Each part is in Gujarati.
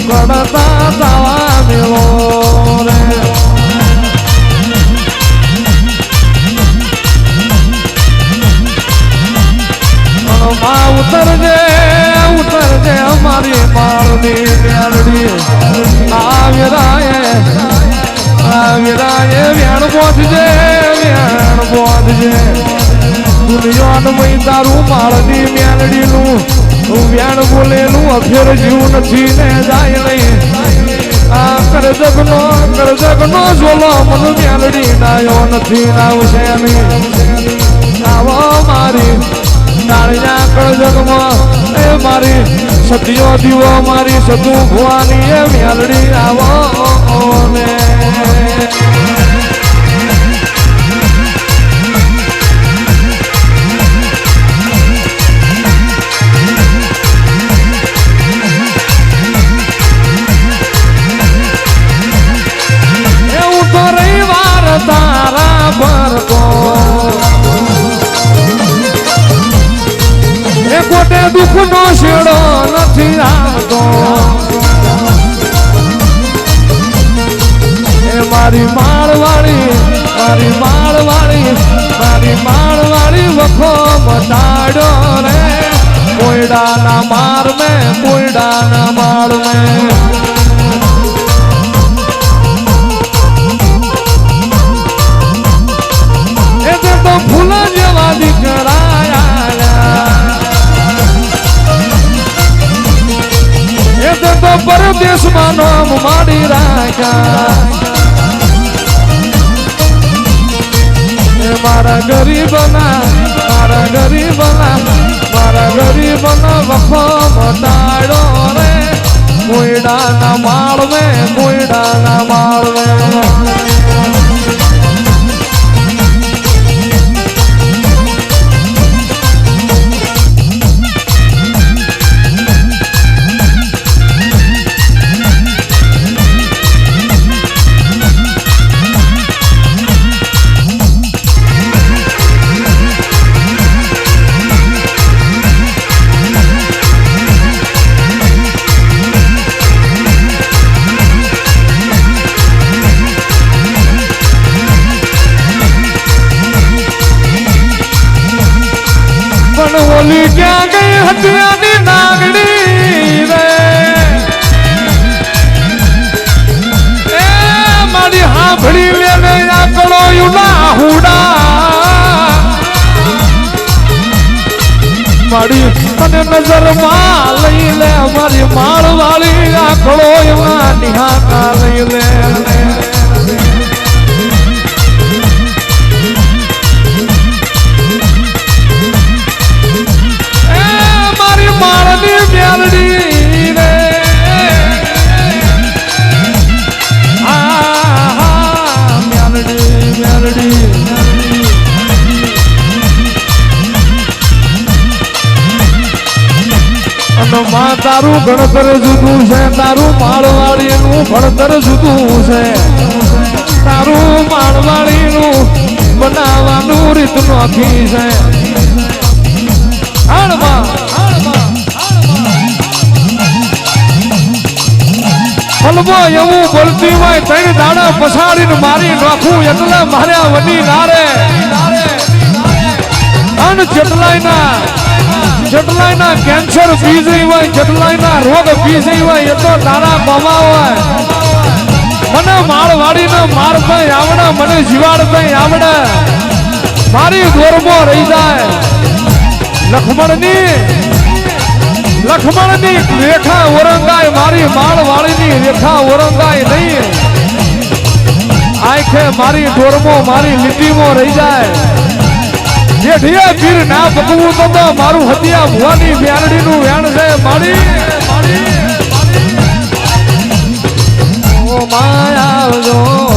ઉકળતા તાવા મેળો રે માં ઉતરજે ઉતરજે અમારી માળની મેળડી આવીરાય આવીરાય વેણ બોધજે વેણ બોધજે દુનિયાનું મય તારું માળની મેળડીનું વેણ બોલેલું અફેર જીવ નથી ને જાય નહીં. આ કરજગનો કરજગનો ઝોલો મન મેળડી નાયો નથી નહીં. આવો મારી નાળિયા કળજગમાં એ મારી, સતીઓ દીવો મારી, સતુ ભવાની એ વ્યાલડી આવો ને. કોયડાના માર મેં કોયડાના માળ મેં પરદેશમાં નામ માડી રાખ્યા. મારા ગરીબના મારા ગરીબના. મારા ગરીબના વખો મટાડો રે કોયડાના માળ મેં કોયડાના માળ ક્યાં ગઈ હટિયાની નાગડી રે એ મારી હાંભળી લેને આકડો યુના હુડા મારી તને નજરમાં લઈ લે મારી માળવાળી તારું ગણતર જુદું છે, તારું માળવાડીનું ભણતર જુદું છે. તારું માળવાડીનું બનાવવાનું રીત નોખી છે. હાણમાં એવું બોલતી હોય ત્રણ દાડા પછાડીને મારી નાખું, એટલે માર્યા વડી નારે. અન જેટલાયના જેટલાયના કેન્સર બીજી હોય જટલાઈના રોગ બીજી હોય, એ તો તારા મામા હોય. મને માળવાડીને માર ભાઈ આવડે, મને જીવાડ ભાઈ આવડે. મારી ગોરમો રહી જાય. લખમણની લખમણની રેખા ઓરંગાય, મારી માળવાડીની રેખા ઓરંગાય નહીં. આંખે મારી ડોરમો મારી લીટીમાં રહી જાય. જેઠિયા પીર ના પકવું તો મારું હતિયા ભુવાની વ્યારડીનું વ્યાણ છે. મારી માયા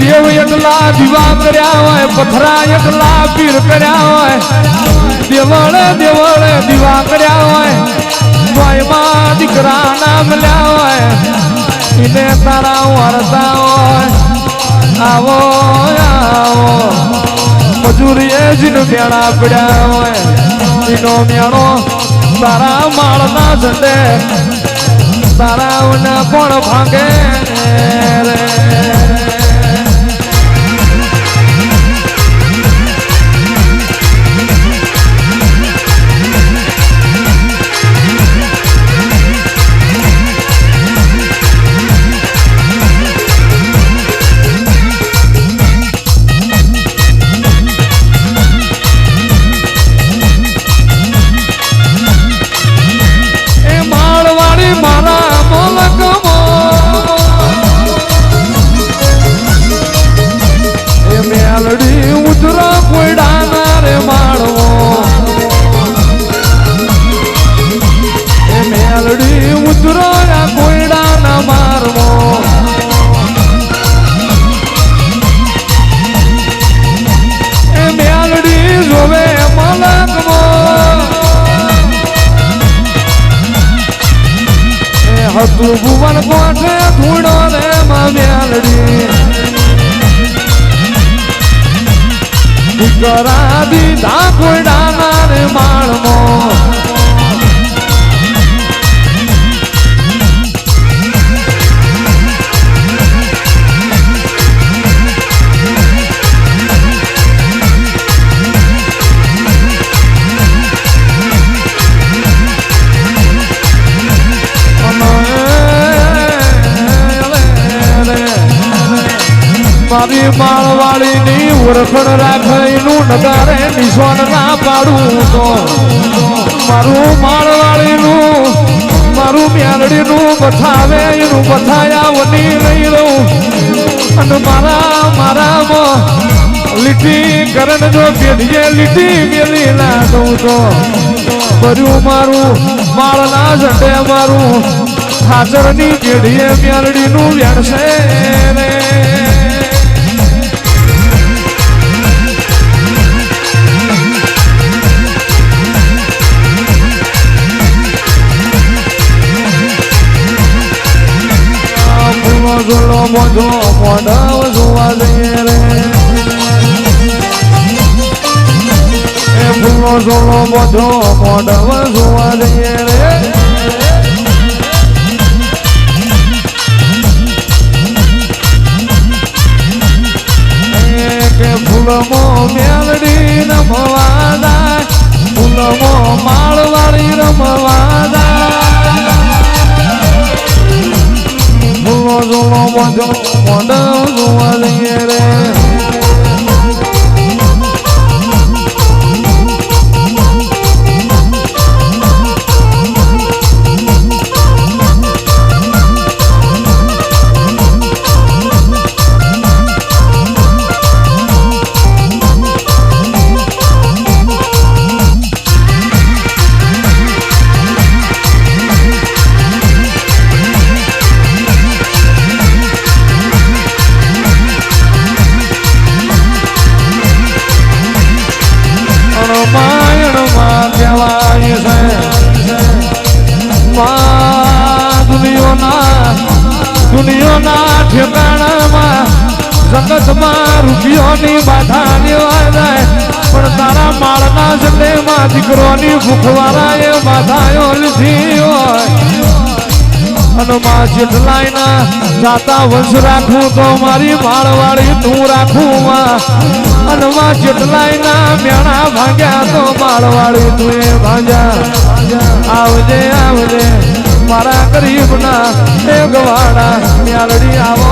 દેવ એકલા દીવા કર્યા હોય, પથરા એટલા પીર કર્યા હોય. દેવળે દેવળે દીવા કર્યા હોય તોયમાં દીકરા ના મળ્યા હોય. એને તારા વરતા હોય. આવો આવો. મજૂરીએ જીનું મેળા પડ્યા હોય. એનો મેળો તારા માળના ઝંડે તારા કોણ ભાંગે મારા હતું ભુવન કોઠે ધૂળો રે મામેલડી. દીકરા દીધા કોયડાના રે માળમો. મારી માળવાળી ની ઓળખણ રાખીનું નગારે નિશ્વાન ના પાડું તો. મારું માળવાળીનું, મારું મ્યાલડી નું બથાવે એનું બથાયા વની લઈ લઉં. અને મારા, મારામાં લીટી કરણ જો પેઢીએ લીટી મેલી ના દઉં તો. ભર્યું મારું માળના ઝંડે મારું. હાજરની પેઢીએ મ્યાલડીનું વેણશે રે. એ ફૂલો બધો મોઢો મોઢવ જોવા જઈએ રે ફૂલમો મેલડી રમવાદા ફૂલમો માળવાળી રમવાદા ફૂલો ઝૂલો બધો મોઢવ જલ્લેમાં દીકરોની ભૂખવાળાએ બાધાયો લીધી હોય. હનુમા જેટલાય ના જાતા વંશ રાખું તો મારી માળવાળી તું રાખું માં. હનુમા જેટલાય ના મેણા ભાગ્યા તો માળવાળી તું એ ભાંગ્યા. આવજે આવજે, મારા ગરીબ ના એ ગવાડા મ્યાલડી આવો.